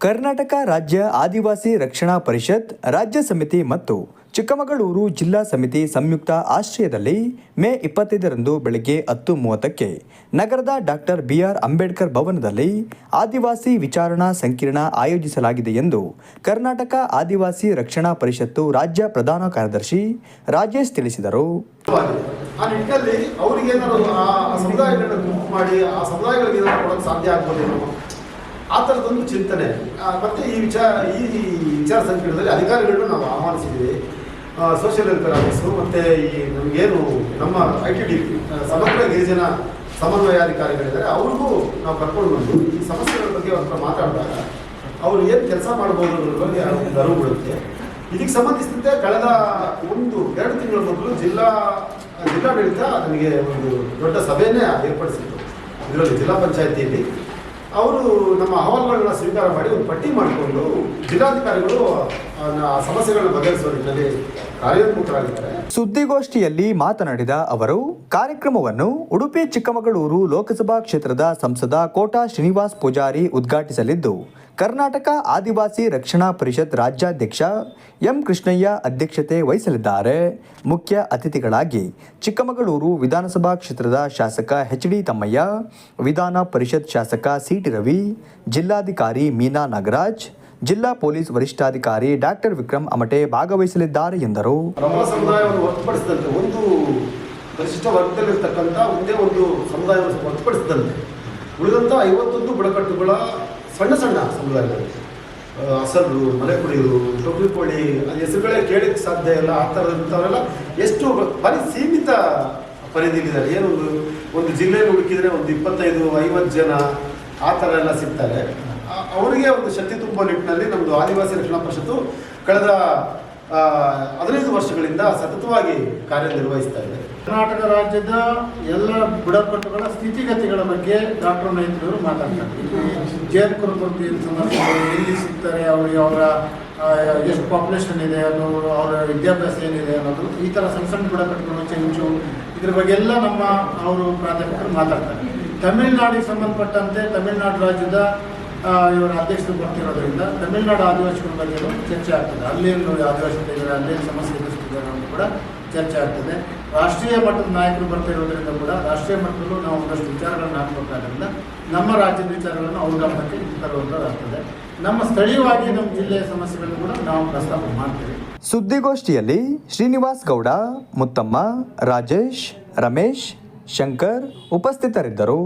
ಕರ್ನಾಟಕ ರಾಜ್ಯ ಆದಿವಾಸಿ ರಕ್ಷಣಾ ಪರಿಷತ್, ರಾಜ್ಯ ಸಮಿತಿ ಮತ್ತು ಚಿಕ್ಕಮಗಳೂರು ಜಿಲ್ಲಾ ಸಮಿತಿ ಸಂಯುಕ್ತ ಆಶ್ರಯದಲ್ಲಿ ಮೇ ಇಪ್ಪತ್ತೈದರಂದು ಬೆಳಗ್ಗೆ ಹತ್ತು ಮೂವತ್ತಕ್ಕೆ ನಗರದ ಡಾಕ್ಟರ್ ಬಿಆರ್ ಅಂಬೇಡ್ಕರ್ ಭವನದಲ್ಲಿ ಆದಿವಾಸಿ ವಿಚಾರಣಾ ಸಂಕಿರಣ ಆಯೋಜಿಸಲಾಗಿದೆ ಎಂದು ಕರ್ನಾಟಕ ಆದಿವಾಸಿ ರಕ್ಷಣಾ ಪರಿಷತ್ತು ರಾಜ್ಯ ಪ್ರಧಾನ ಕಾರ್ಯದರ್ಶಿ ರಾಜೇಶ್ ತಿಳಿಸಿದರು. ಸಮುದಾಯಗಳಿಗೆ ಸಾಧ್ಯ ಆ ಥರದೊಂದು ಚಿಂತನೆ. ಮತ್ತು ಈ ವಿಚಾರ ಈ ವಿಚಾರ ಸಂಕೀರ್ಣದಲ್ಲಿ ಅಧಿಕಾರಿಗಳನ್ನ ನಾವು ಆಹ್ವಾನಿಸಿದ್ದೀವಿ. ಸೋಷಿಯಲ್ ವೆಲ್ಫೇರ್ ಆಫೀಸು ಮತ್ತು ಈ ನಮಗೇನು ನಮ್ಮ ಐ ಟಿ ಡಿ ಸಮಗ್ರ ಗಿರಿಜನ ಸಮನ್ವಯಾಧಿಕಾರಿಗಳಿದ್ದಾರೆ, ಅವ್ರಿಗೂ ನಾವು ಕರ್ಕೊಂಡು ಬಂದು ಈ ಸಮಸ್ಯೆಗಳ ಬಗ್ಗೆ ಹತ್ರ ಮಾತಾಡಿದಾಗ ಅವ್ರು ಏನು ಕೆಲಸ ಮಾಡ್ಬೋದು ಅನ್ನೋದ್ರ ಬಗ್ಗೆ ಒಂದು ಅರಿವು ಬೀಳುತ್ತೆ. ಇದಕ್ಕೆ ಸಂಬಂಧಿಸಿದಂತೆ ಕಳೆದ ಒಂದು, ಎರಡು ತಿಂಗಳ ಮೊದಲು ಜಿಲ್ಲಾ, ಜಿಲ್ಲಾಡಳಿತ ನನಗೆ ಒಂದು ದೊಡ್ಡ ಸಭೆಯನ್ನೇ ಏರ್ಪಡಿಸಿತ್ತು. ಇದರಲ್ಲಿ ಜಿಲ್ಲಾ ಪಂಚಾಯತಿಯಲ್ಲಿ. ಅವರು ನಮ್ಮ ಅಹವಾಲುಗಳನ್ನ ಸ್ವೀಕಾರ ಮಾಡಿ ಒಂದು ಪಟ್ಟಿ ಮಾಡಿಕೊಂಡು ಜಿಲ್ಲಾಧಿಕಾರಿಗಳು ಆ ಸಮಸ್ಯೆಗಳನ್ನ ಬಗೆಹರಿಸುವ ನಿಟ್ಟಿನಲ್ಲಿ ಸುದ್ದಿಗೋಷ್ಠಿಯಲ್ಲಿ ಮಾತನಾಡಿದ ಅವರು, ಕಾರ್ಯಕ್ರಮವನ್ನು ಉಡುಪಿ ಚಿಕ್ಕಮಗಳೂರು ಲೋಕಸಭಾ ಕ್ಷೇತ್ರದ ಸಂಸದ ಕೋಟಾ ಶ್ರೀನಿವಾಸ್ ಪೂಜಾರಿ ಉದ್ಘಾಟಿಸಲಿದ್ದು, ಕರ್ನಾಟಕ ಆದಿವಾಸಿ ರಕ್ಷಣಾ ಪರಿಷತ್ ರಾಜ್ಯಾಧ್ಯಕ್ಷ ಎಂ ಕೃಷ್ಣಯ್ಯ ಅಧ್ಯಕ್ಷತೆ ವಹಿಸಲಿದ್ದಾರೆ. ಮುಖ್ಯ ಅತಿಥಿಗಳಾಗಿ ಚಿಕ್ಕಮಗಳೂರು ವಿಧಾನಸಭಾ ಕ್ಷೇತ್ರದ ಶಾಸಕ ಎಚ್ ಡಿ ತಮ್ಮಯ್ಯ, ವಿಧಾನ ಪರಿಷತ್ ಶಾಸಕ ಸಿಟಿ ರವಿ, ಜಿಲ್ಲಾಧಿಕಾರಿ ಮೀನಾ ನಾಗರಾಜ್ ಜಿಲ್ಲಾ ಪೊಲೀಸ್ ವರಿಷ್ಠಾಧಿಕಾರಿ ಡಾಕ್ಟರ್ ವಿಕ್ರಮ್ ಅಮಟೆ ಭಾಗವಹಿಸಲಿದ್ದಾರೆ ಎಂದರು. ಪರಿಶಿಷ್ಟ ವರ್ಗದಲ್ಲಿರ್ತಕ್ಕಂಥ ಒಂದೇ ಒಂದು ಸಮುದಾಯವನ್ನು ಹೊರತುಪಡಿಸಿದಂತೆ ಉಳಿದಂಥ ಐವತ್ತೊಂದು ಬುಡಕಟ್ಟುಗಳ ಸಣ್ಣ ಸಣ್ಣ ಸಮುದಾಯಗಳು. ಆ, ಮನೆ ಮಲೆಕುಡಿಯರು ಟೊಬ್ಲಿಕೋಳಿ ಅದು ಹೆಸರುಗಳೇ ಕೇಳಕ್ಕೆ ಸಾಧ್ಯ ಇಲ್ಲ ಆ ಥರದಂಥವರೆಲ್ಲ ಎಷ್ಟು ಭಾರಿ ಸೀಮಿತ ಪರಿಧಿಲಿದ್ದಾರೆ ಏನೊಂದು ಒಂದು ಜಿಲ್ಲೆಯಲ್ಲಿ ಹುಡುಕಿದ್ರೆ ಒಂದು ಇಪ್ಪತ್ತೈದು ಐವತ್ತು ಜನ ಆ ಥರ ಎಲ್ಲ ಸಿಗ್ತಾರೆ. ಅವರಿಗೆ ಒಂದು ಶಕ್ತಿ ತುಂಬುವ ನಿಟ್ಟಿನಲ್ಲಿ ನಮ್ಮದು ಆದಿವಾಸಿ ರಕ್ಷಣಾ ಪರಿಷತ್ತು ಕಳೆದ ಹದಿನೈದು ವರ್ಷಗಳಿಂದ ಸತತವಾಗಿ ಕಾರ್ಯನಿರ್ವಹಿಸ್ತಾ ಇದೆ. ಕರ್ನಾಟಕ ರಾಜ್ಯದ ಎಲ್ಲ ಬುಡಕಟ್ಟುಗಳ ಸ್ಥಿತಿಗತಿಗಳ ಬಗ್ಗೆ ಡಾಕ್ಟರ್ ನೈತಿಕರು ಮಾತಾಡ್ತಾರೆ. ಇದೆ, ಎಲ್ಲಿ ಸಿಗ್ತಾರೆ ಅವರಿಗೆ ಅವರ ಎಷ್ಟು ಪಾಪ್ಯುಲೇಷನ್ ಇದೆ ಅನ್ನೋದು ಅವರ ವಿದ್ಯಾಭ್ಯಾಸ ಏನಿದೆ ಅನ್ನೋದು ಈ ಥರ ಸಣ್ಣ ಸಣ್ಣ ಬುಡಕಟ್ಟುಗಳು ಚೆಂಚು ಇದ್ರ ಬಗ್ಗೆ ಎಲ್ಲ ನಮ್ಮ ಅವರು ಪ್ರಾಧ್ಯಾಪಕರು ಮಾತಾಡ್ತಾರೆ. ತಮಿಳುನಾಡಿಗೆ ಸಂಬಂಧಪಟ್ಟಂತೆ ತಮಿಳುನಾಡು ರಾಜ್ಯದ ಇವರ ಅಧ್ಯಕ್ಷರು ಬರ್ತಿರೋದ್ರಿಂದ ತಮಿಳುನಾಡು ಆದಿವಾಸಿಗಳ ಬಗ್ಗೆ ಚರ್ಚೆ ಆಗ್ತದೆ. ಅಲ್ಲೇನು ಆದಿವಾಸಿಗಳು ಇದ್ದಾರೆ, ಅಲ್ಲೇನು ಸಮಸ್ಯೆ ಎದುರಿಸ್ತಿದ್ದಾರೆ ಅನ್ನೋದು ಕೂಡ ಚರ್ಚೆ ಆಗ್ತದೆ. ರಾಷ್ಟ್ರೀಯ ಮಟ್ಟದ ನಾಯಕರು ಬರ್ತಾ ಇರೋದ್ರಿಂದ ಕೂಡ ರಾಷ್ಟ್ರೀಯ ಮಟ್ಟದಲ್ಲೂ ನಾವು ಒಂದಷ್ಟು ವಿಚಾರಗಳನ್ನು ಹಾಕಬೇಕಾದ್ರಿಂದ ನಮ್ಮ ರಾಜ್ಯದ ವಿಚಾರಗಳನ್ನು ಅವ್ರ ಗಮನಕ್ಕೆ ತರುವಂಥದ್ದಾಗ್ತದೆ ನಮ್ಮ ಸ್ಥಳೀಯವಾಗಿ ನಮ್ಮ ಜಿಲ್ಲೆಯ ಸಮಸ್ಯೆಗಳನ್ನು ಕೂಡ ನಾವು ಪ್ರಸ್ತಾಪ ಮಾಡ್ತೀವಿ. ಸುದ್ದಿಗೋಷ್ಠಿಯಲ್ಲಿ ಶ್ರೀನಿವಾಸ್ ಗೌಡ, ಮುತ್ತಮ್ಮ, ರಾಜೇಶ್, ರಮೇಶ್, ಶಂಕರ್ ಉಪಸ್ಥಿತರಿದ್ದರು.